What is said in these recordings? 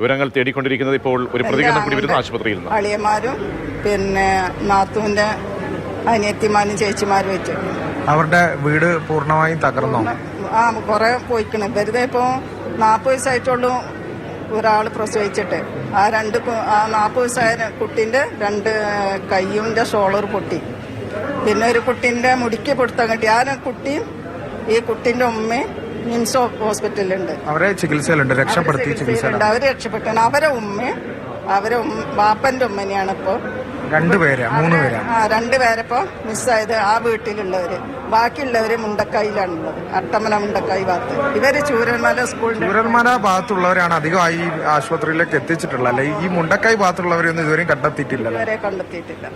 വിവരങ്ങൾ തേടിക്കൊണ്ടിരിക്കുന്നത് ഇപ്പോൾ ഒരു പ്രതികരണം കൂടി വരുന്ന ആശുപത്രിയിൽ നിന്ന് അളിയന്മാരും പിന്നെ നാത്തുവിന്റെ അനിയത്തിമാരും ചേച്ചിമാരും വെച്ച് അവരുടെ വീട് പൂർണമായും തകർന്നോ? ആ കുറെ പോയിക്കണ്. വെറുതെ ഇപ്പൊ നാൽപ്പത് വയസ്സായിട്ടുള്ളൂ ഒരാൾ പ്രസവിച്ചിട്ട്. ആ രണ്ട് കു- ആ നാൽപ്പത് വയസ്സായ കുട്ടിന്റെ രണ്ട് കയ്യൂന്റെ ഷോളർ പൊട്ടി. പിന്നെ ഒരു കുട്ടിന്റെ മുടിക്ക് പൊടുത്താൻ കിട്ടി. ആ കുട്ടിയും ഈ കുട്ടിന്റെ ഉമ്മയും നിംസ് ഹോസ്പിറ്റലുണ്ട് അവരെ ചികിത്സയിലുണ്ട് രക്ഷപ്പെടുത്തി ചികിത്സയിലുണ്ട്. ചികിത്സയിലുണ്ട് അവർ രക്ഷപ്പെട്ടു. അവരെ ഉമ്മ അവരെ ബാപ്പന്റെ ഉമ്മനെയാണ് ഇപ്പൊ രണ്ടുപേര് മൂന്ന് പേരാ. ആ രണ്ടുപേരപ്പോ മിസ്സായത് ആ വീട്ടിലുള്ളവര്. ബാക്കിയുള്ളവര് മുണ്ടക്കായിലാണുള്ളത്. അട്ടമല മുണ്ടക്കായി ഭാഗത്ത്. ഇവർ ചൂരന്മല സ്കൂളിന്റെ ചൂരന്മല ഭാഗത്തുള്ളവരാണ് അധികമായി ഈ ആശുപത്രിയിലേക്ക് എത്തിച്ചിട്ടുള്ളത്. അല്ലെ? ഈ മുണ്ടക്കായി ഭാഗത്തുള്ളവരെയൊന്നും ഇതുവരെയും കണ്ടെത്തിയിട്ടില്ല ഇവരെ കണ്ടെത്തിയിട്ടില്ല.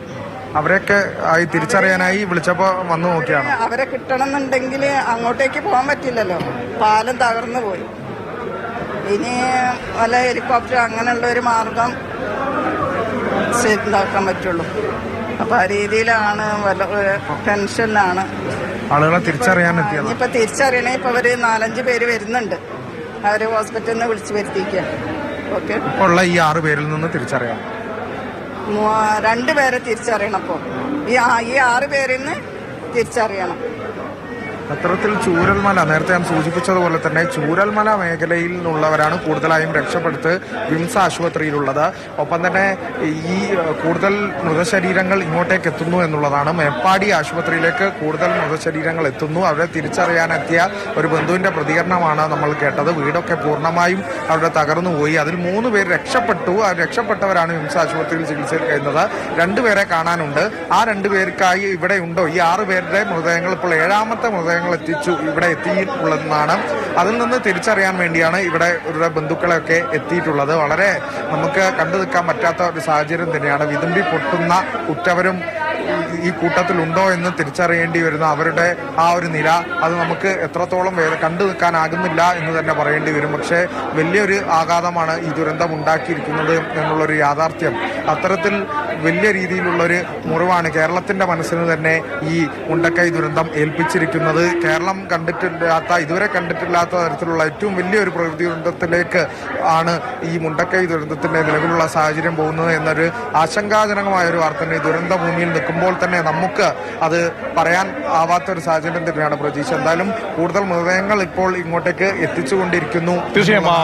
അവരെയൊക്കെ ആയി തിരിച്ചറിയാനായി വിളിച്ചപ്പോ വന്നു നോക്കിയാണ്. അവരെ കിട്ടണമെന്നുണ്ടെങ്കിൽ അങ്ങോട്ടേക്ക് പോകാൻ പറ്റില്ലല്ലോ. പാലം തകർന്നു പോയി. ഇനി വല്ല ഹെലികോപ്റ്റർ അങ്ങനെയുള്ള ഒരു മാർഗം ശരി- ഇതാക്കാൻ പറ്റുള്ളൂ. അപ്പൊ ആ രീതിയിലാണ് വല്ല ടെൻഷനിലാണ്. ആളുകളെ തിരിച്ചറിയാൻ ഇപ്പൊ തിരിച്ചറിയണേ ഇപ്പൊ അവർ നാലഞ്ച് പേര് വരുന്നുണ്ട്. അവർ ഹോസ്പിറ്റലിൽ നിന്ന് വിളിച്ചു വരുത്തിക്കുക ഓക്കെ? ഉള്ള ഈ ആറ് പേരിൽ നിന്ന് തിരിച്ചറിയാം രണ്ടുപേരെ തിരിച്ചറിയണം അപ്പോ. ഈ ആറ് പേരിൽ നിന്ന് തിരിച്ചറിയണം. അത്തരത്തിൽ ചൂരൽമല നേരത്തെ ഞാൻ സൂചിപ്പിച്ചതുപോലെ തന്നെ ചൂരൽമല മേഖലയിൽ നിന്നുള്ളവരാണ് കൂടുതലായും രക്ഷപ്പെടുത്ത് വിംസ് ആശുപത്രിയിലുള്ളത്. ഒപ്പം തന്നെ ഈ കൂടുതൽ മൃതശരീരങ്ങൾ ഇങ്ങോട്ടേക്ക് എത്തുന്നു എന്നുള്ളതാണ് മേപ്പാടി ആശുപത്രിയിലേക്ക് കൂടുതൽ മൃതശരീരങ്ങൾ എത്തുന്നു. അവരെ തിരിച്ചറിയാനെത്തിയ ഒരു ബന്ധുവിന്റെ പ്രതികരണമാണ് നമ്മൾ കേട്ടത്. വീടൊക്കെ പൂർണമായും അവിടെ തകർന്നു പോയി. അതിൽ മൂന്ന് പേർ രക്ഷപ്പെട്ടു. ആ രക്ഷപ്പെട്ടവരാണ് വിംസ് ആശുപത്രിയിൽ ചികിത്സയിൽ കഴിയുന്നത്. രണ്ടുപേരെ കാണാനുണ്ട്. ആ രണ്ടുപേർക്കായി ഇവിടെ ഉണ്ടോ ഈ ആറ് പേരുടെ മൃതദേഹങ്ങൾ ഇപ്പോൾ ഏഴാമത്തെ മൃതദേഹങ്ങൾ എത്തിച്ചു ഇവിടെ എത്തിയിട്ടുള്ളതെന്നാണ്. അതിൽ നിന്ന് തിരിച്ചറിയാൻ വേണ്ടിയാണ് ഇവിടെ ഇവരുടെ ബന്ധുക്കളെയൊക്കെ എത്തിയിട്ടുള്ളത്. വളരെ നമുക്ക് കണ്ടു നിൽക്കാൻ പറ്റാത്ത ഒരു സാഹചര്യം തന്നെയാണ്. വിതുമ്പി പൊട്ടുന്ന ഉറ്റവരും ഈ- കൂട്ടത്തിലുണ്ടോ എന്ന് തിരിച്ചറിയേണ്ടി വരുന്ന അവരുടെ ആ ഒരു നില അത് നമുക്ക് എത്രത്തോളം കണ്ടു നിൽക്കാനാകുന്നില്ല എന്ന് തന്നെ പറയേണ്ടി വരും. പക്ഷേ വലിയൊരു ആഘാതമാണ് ഈ ദുരന്തം ഉണ്ടാക്കിയിരിക്കുന്നത് എന്നുള്ളൊരു യാഥാർത്ഥ്യം അത്തരത്തിൽ വലിയ രീതിയിലുള്ളൊരു മുറിവാണ് കേരളത്തിന്റെ മനസ്സിന് തന്നെ ഈ ഉണ്ടക്കൈ ദുരന്തം ഏൽപ്പിച്ചിരിക്കുന്നത്. കേരളം കണ്ടിട്ടില്ലാത്ത ഇതുവരെ കണ്ടിട്ടില്ലാത്ത തരത്തിലുള്ള ഏറ്റവും വലിയൊരു പ്രകൃതി ദുരന്തത്തിലേക്ക് ആണ് ഈ മുണ്ടക്കൈ ദുരന്തത്തിന്റെ നിലവിലുള്ള സാഹചര്യം പോകുന്നത് എന്നൊരു ആശങ്കാജനകമായ ഒരു വാർത്ത തന്നെ ഈ ദുരന്ത ഭൂമിയിൽ നിൽക്കുമ്പോൾ തന്നെ നമുക്ക് അത് പറയാൻ ആവാത്തൊരു സാഹചര്യം തന്നെയാണ് പ്രതീക്ഷ. എന്തായാലും കൂടുതൽ മൃതദേഹങ്ങൾ ഇപ്പോൾ ഇങ്ങോട്ടേക്ക് എത്തിച്ചുകൊണ്ടിരിക്കുന്നു.